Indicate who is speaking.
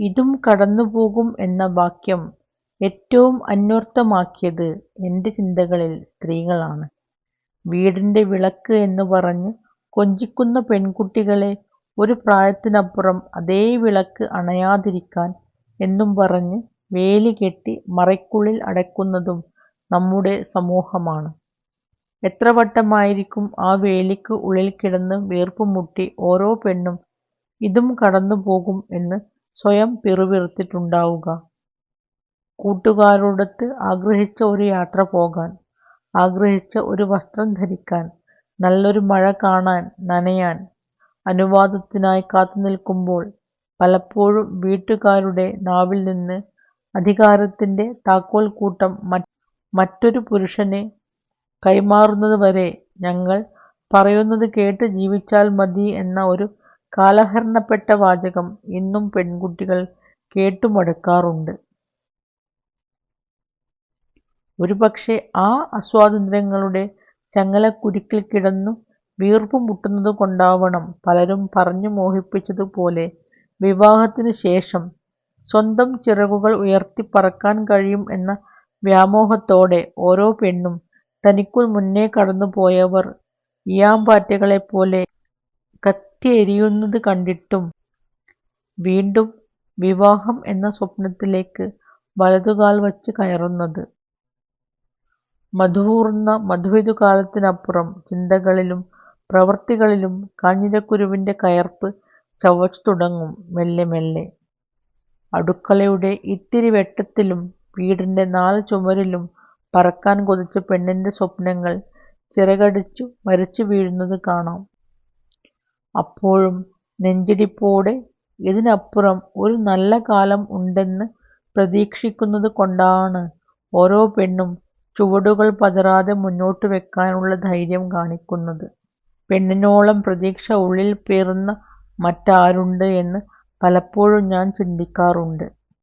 Speaker 1: ഇതും കടന്നുപോകും എന്ന വാക്യം ഏറ്റവും അന്വർത്ഥമാക്കിയത് എന്റെ ചിന്തകളിൽ സ്ത്രീകളാണ്. വീടിന്റെ വിളക്ക് എന്ന് പറഞ്ഞ് കൊഞ്ചിക്കുന്ന പെൺകുട്ടികളെ ഒരു പ്രായത്തിനപ്പുറം അതേ വിളക്ക് അണയാതിരിക്കാൻ എന്നും പറഞ്ഞ് വേലി കെട്ടി മറയ്ക്കുള്ളിൽ അടയ്ക്കുന്നതും നമ്മുടെ സമൂഹമാണ്. എത്ര വട്ടമായിരിക്കും ആ വേലിക്ക് ഉള്ളിൽ കിടന്ന് വീർപ്പുമുട്ടി ഓരോ പെണ്ണും ഇതും കടന്നുപോകും എന്ന് സ്വയം പിറുപിറുത്തിട്ടുണ്ടാവുക. കൂട്ടുകാരോടൊത്ത് ആഗ്രഹിച്ച ഒരു യാത്ര പോകാൻ, ആഗ്രഹിച്ച ഒരു വസ്ത്രം ധരിക്കാൻ, നല്ലൊരു മഴ കാണാൻ, നനയാൻ അനുവാദത്തിനായി കാത്തുനിൽക്കുമ്പോൾ പലപ്പോഴും വീട്ടുകാരുടെ നാവിൽ നിന്ന് അധികാരത്തിന്റെ താക്കോൽക്കൂട്ടം മറ്റൊരു പുരുഷനെ കൈമാറുന്നത് വരെ ഞങ്ങൾ പറയുന്നത് കേട്ട് ജീവിച്ചാൽ മതി എന്ന ഒരു കാലഹരണപ്പെട്ട വാചകം ഇന്നും പെൺകുട്ടികൾ കേട്ടുമടുക്കാറുണ്ട്. ഒരുപക്ഷേ ആ അസ്വാതന്ത്ര്യങ്ങളുടെ ചങ്ങലക്കുരുക്കിൽ കിടന്നു വീർപ്പുമുട്ടുന്നതുകൊണ്ടാവണം പലരും പറഞ്ഞു മോഹിപ്പിച്ചതുപോലെ വിവാഹത്തിനു ശേഷം സ്വന്തം ചിറകുകൾ ഉയർത്തി പറക്കാൻ കഴിയും എന്ന വ്യാമോഹത്തോടെ ഓരോ പെണ്ണും തനിക്കു മുന്നേ കടന്നുപോയവർ ഈയാംപാറ്റകളെപ്പോലെ കത്തിയെരിയുന്നത് കണ്ടിട്ടും വീണ്ടും വിവാഹം എന്ന സ്വപ്നത്തിലേക്ക് വലതുകാൽ വച്ച് കയറുന്നത്. മധൂറുന്ന മധുവിധുകാലത്തിനപ്പുറം ചിന്തകളിലും പ്രവൃത്തികളിലും കാഞ്ഞിരക്കുരുവിന്റെ കയർപ്പ് ചവച്ചു തുടങ്ങും മെല്ലെ മെല്ലെ. അടുക്കളയുടെ ഇത്തിരി വെട്ടത്തിലും വീടിന്റെ നാല് ചുമരിലും പറക്കാൻ കൊതിച്ച പെണ്ണിന്റെ സ്വപ്നങ്ങൾ ചിറകടിച്ചു മരിച്ചു വീഴുന്നത് കാണാം. അപ്പോഴും നെഞ്ചിടിപ്പോടെ ഇതിനപ്പുറം ഒരു നല്ല കാലം ഉണ്ടെന്ന് പ്രതീക്ഷിക്കുന്നത് കൊണ്ടാണ് ഓരോ പെണ്ണും ചുവടുകൾ പതറാതെ മുന്നോട്ട് വെക്കാനുള്ള ധൈര്യം കാണിക്കുന്നത്. പെണ്ണിനോളം പ്രതീക്ഷ ഉള്ളിൽ പേറുന്ന മറ്റാരുണ്ട് എന്ന് പലപ്പോഴും ഞാൻ ചിന്തിക്കാറുണ്ട്.